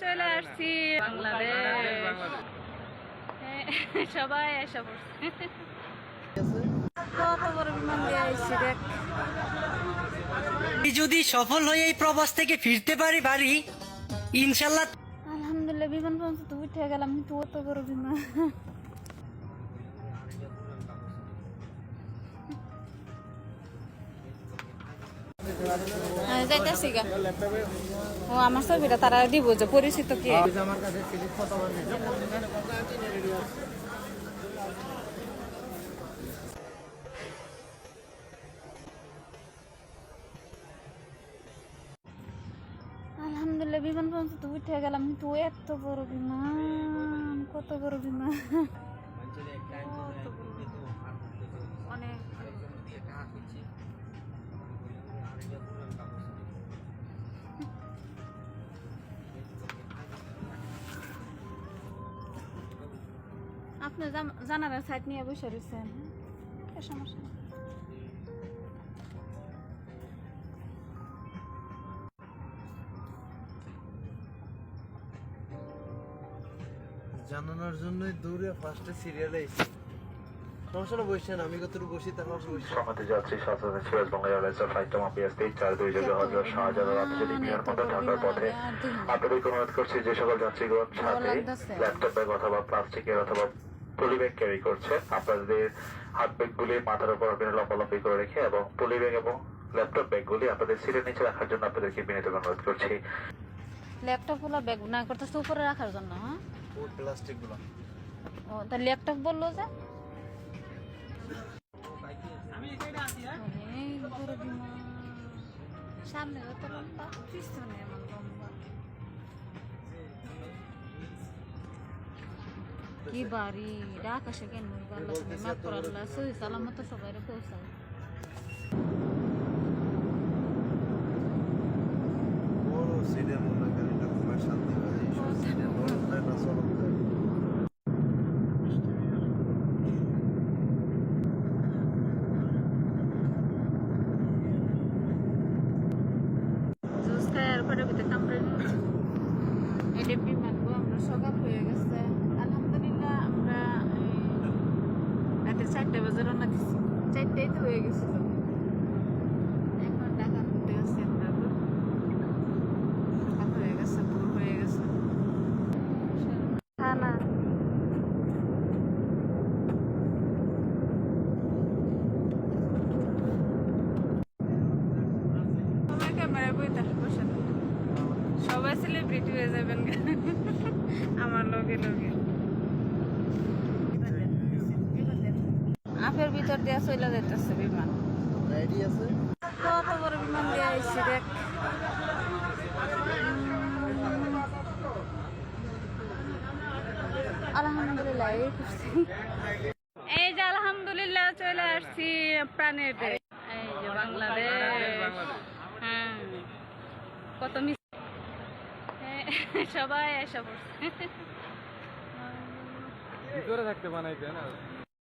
চলে আসছি বাংলাদেশ। হ্যাঁ, সবাই এসে পড়ছে। যদি সফল হয়ে এই প্রবাস থেকে ফিরতে পারি বাড়ি ইনশাল্লাহ আলহামদুলিল্লাহ বিমান পর্যন্ত তো উঠে গেলাম কিন্তু অত বড় বিমান। যাইতাছি গা ও, আমার ছবিটা তারা দিব যে পরিচিত কে আলহামদুলিল্লাহ, বিমান পর্যন্ত তো উঠে গেলাম, কিন্তু এত বড় বিমান কত বড় বিমান, কত বড় বিমান। অনেক আপনি জানালার সাইড নিয়ে বসে রয়েছেন। হ্যাঁ, সমস্যা জানানোর জন্যই দৌড়ে ফার্স্টে সিরিয়ালে এসেছি। সমস্যা না বসছেন আমি কতটুকু বসি তারপর বসছি সম্মতি যাত্রী সাতজন সিরাজ বাংলা এয়ারলাইন্সের ফ্লাইট নম্বর পিএস চার দুই যোগে হজরত শাহজালাল আন্তর্জাতিক বিমানবন্দর ঢাকার পথে আপনাদেরকে অনুরোধ করছি যে সকল যাত্রীগণ সাথে লাগতেছে। ল্যাপটপ ব্যাগ অথবা প্লাস্টিকের অথবা পলি ব্যাগ ক্যারি করছে আপনাদের হাত ব্যাগগুলি মাথার উপর আপনি লম্বালম্বি করে রেখে এবং পলি ব্যাগ এবং ল্যাপটপ ব্যাগগুলি আপনাদের সিটের নিচে রাখার জন্য আপনাদেরকে বিনীত অনুরোধ করছি। ল্যাপটপগুলো ব্যাগ না করতেছে উপরে রাখার জন্য হ্যাঁ? ওই প্লাস্টিকগুলো। ও তা ল্যাপটপ বলল যে? বিমান। সামনে যত লম্বা পিছনে কি বাড়ি? আকাশে কেন? আল্লাহ তুমি মাফ করো আল্লাহ সহি সালামত সবাই পৌঁছায়। বড় সিটের মনে করেন এটা বিমান গো আমরা সকাল হয়ে গেছে। আলহামদুলিল্লাহ আমরা রাতে চারটে বাজে রওনা দিছি। চারটেই তো হয়ে গেছিল এখন ঢাকা ঘুরতে গেছি আমরা সকাল হয়ে গেছে ভোর হয়ে গেছে। খানা ক্যামেরায় বই থাকে বসে। সবাই সেলিব্রিটি হয়ে যাবেন। আমার লগে লগে। আপের ভিতর দিয়া চলে যেতেছে বিমান। বড় বিমান দিয়ে আইছি দেখ। আলহামদুলিল্লাহ এই করছি। এই যে আলহামদুলিল্লাহ চলে আসছি প্রাণের এই যে বাংলাদেশ। হ্যাঁ। কত মিস হ্যাঁ, সবাই এসে পড়ছে ভিতরে থাকতে বানাইতে না